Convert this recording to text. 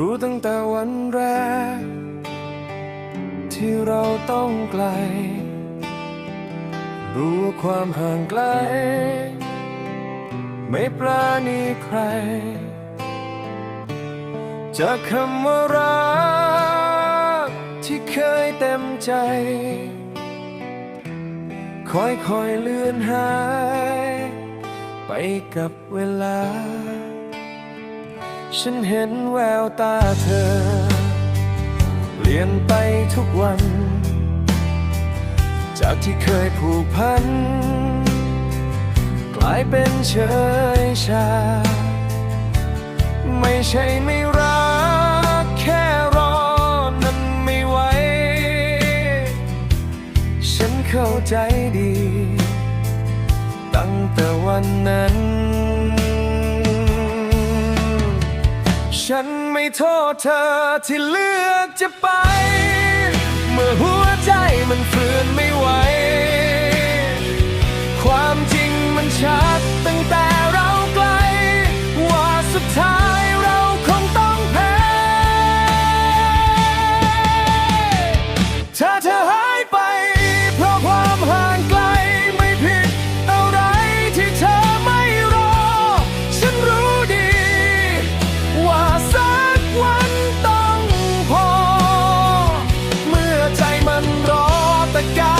รู้ตั้งแต่วันแรก ที่เราต้องไกล รู้ว่าความห่างไกล ไม่ปราณีใคร จากคำว่ารัก ที่เคยเต็มใจค่อยเลือนหาย ไปกับเวลา ฉันเห็นแววตาเธอ เปลี่ยนไปทุกวัน จากที่เคยผูกพัน กลายเป็นเฉยชา ไม่ใช่ไม่รัก แค่รอนั้นไม่ไหว ฉันเข้าใจดี ตั้งแต่วันนั้น ฉันไม่โทษเธอที่เลือกจะไป เมื่อหัวใจมันฝืนไม่ไหว the guy.